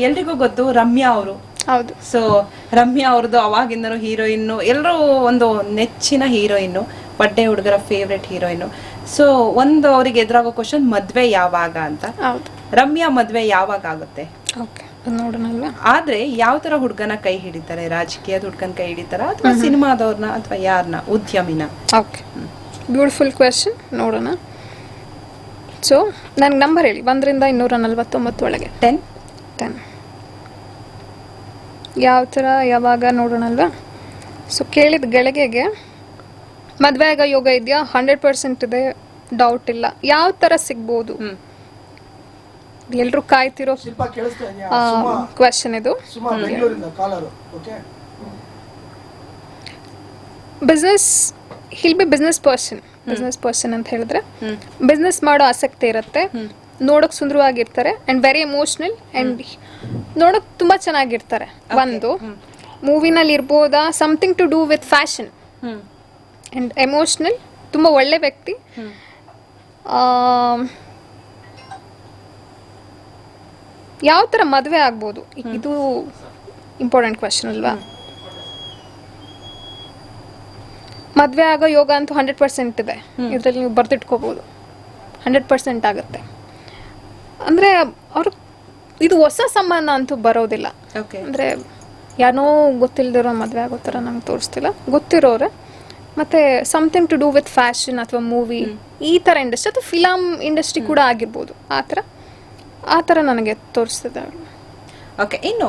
ಎಲ್ರಿಗೂ ಗೊತ್ತು ರಮ್ಯಾ ಅವರು. ಹೌದು. ಸೊ ರಮ್ಯಾ ಅವ್ರದ್ದು ಅವಾಗಿಂದನು ಹೀರೋಯಿನ್ ಎಲ್ಲರೂ ಒಂದು ನೆಚ್ಚಿನ ಹೀರೋಯಿನ್ ಬಡ್ಡೆ ಹುಡುಗರ ಫೇವ್ರೆಟ್ ಹೀರೋಯಿನ್ ಸೊ ಒಂದು ಅವ್ರಿಗೆ ಎದುರಾಗೋ ಕ್ವಶನ್ ಮದ್ವೆ ಯಾವಾಗ ಅಂತ. ಹೌದು. ರಮ್ಯಾ ಮದ್ವೆ ಯಾವಾಗ ಆಗುತ್ತೆ? ಓಕೆ ಆದ್ರೆ ಯಾವ ತರ ಹುಡುಗನ ಕೈ ಹಿಡಿತಾರೆ ರಾಜಕೀಯದ ಹುಡುಗನ ಕೈ ಹಿಡಿತಾರ ಅಥವಾ ಸಿನಿಮಾದವ್ರನ್ನ ಅಥವಾ ಯಾರನ್ನ ಉದ್ಯಮಿನ? ಓಕೆ. ಬ್ಯೂಟಿಫುಲ್ ಕ್ವೆಶನ್ ನೋಡೋಣ. ಸೊ ನನಗೆ ನಂಬರ್ ಹೇಳಿ ಒಂದರಿಂದ ಇನ್ನೂರ ನಲ್ವತ್ತೊಂಬತ್ತು ಒಳಗೆ. ಟೆನ್ ಟೆನ್ ಯಾವ ಥರ ಯಾವಾಗ ನೋಡೋಣಲ್ವಾ? ಸೊ ಕೇಳಿದ ಗೆಳಗೆಗೆ ಮದುವೆ ಆಗ ಯೋಗ ಇದೆಯಾ? ಹಂಡ್ರೆಡ್ ಪರ್ಸೆಂಟ್ ಇದೆ ಡೌಟ್ ಇಲ್ಲ. ಯಾವ ಥರ ಸಿಗ್ಬೋದು? ಹ್ಮ್. ಎಲ್ಲರೂ ಕಾಯ್ತಿರೋ ಶಿಲ್ಪ ಕೇಳಿಸ್ತಾ ಇದೆಯಾ? ಕ್ವೆಶನ್ ಇದು. ಸುಮಾ ಬೆಂಗಳೂರಿಂದ ಕಾಲರು ಓಕೆ ಬಿಸ್ನೆಸ್ ಹಿಲ್ B business person business person ಅಂತ ಹೇಳಿದ್ರೆ. ಬಿಸ್ನೆಸ್ ಮಾಡೋ ಆಸಕ್ತಿ ಇರುತ್ತೆ. ನೋಡೋಕ್ ಸುಂದರವಾಗಿರ್ತಾರೆ ಅಂಡ್ ವೆರಿ ಎಮೋಷ್ನಲ್ ಅಂಡ್ ನೋಡೋಕ್ ತುಂಬಾ ಚೆನ್ನಾಗಿರ್ತಾರೆ ಒಂದು ಮೂವಿನಲ್ಲಿ ಇರ್ಬೋದಾ something to do with fashion and emotional ತುಂಬ ಒಳ್ಳೆ ವ್ಯಕ್ತಿ. ಯಾವ ಥರ ಮದುವೆ ಆಗ್ಬೋದು? ಇದು ಇಂಪಾರ್ಟೆಂಟ್ ಕ್ವಶನ್ ಅಲ್ವಾ? ಮದುವೆ ಆಗೋ ಯೋಗ ಅಂತೂ ಹಂಡ್ರೆಡ್ ಪರ್ಸೆಂಟ್ ಇದೆ. ಇದರಲ್ಲಿ ನೀವು ಬರ್ದಿಟ್ಕೋಬೋದು. ಹಂಡ್ರೆಡ್ ಪರ್ಸೆಂಟ್ ಆಗುತ್ತೆ. ಅಂದರೆ ಅವರು ಇದು ಹೊಸ ಸಂಬಂಧ ಅಂತೂ ಬರೋದಿಲ್ಲ. ಓಕೆ ಅಂದರೆ ಯಾರನೋ ಗೊತ್ತಿಲ್ದಿರೋ ಮದುವೆ ಆಗೋ ಥರ ನಂಗೆ ತೋರಿಸ್ತಿಲ್ಲ. ಗೊತ್ತಿರೋರೆ. ಮತ್ತು something to do with fashion ಅಥವಾ ಮೂವಿ ಈ ಥರ ಇಂಡಸ್ಟ್ರಿ ಅಥವಾ ಫಿಲಮ್ ಇಂಡಸ್ಟ್ರಿ ಕೂಡ ಆಗಿರ್ಬೋದು. ಆ ಥರ. ಆ ಥರ ನನಗೆ ತೋರಿಸ್ತಿದೆ ಓಕೆ ಇನ್ನು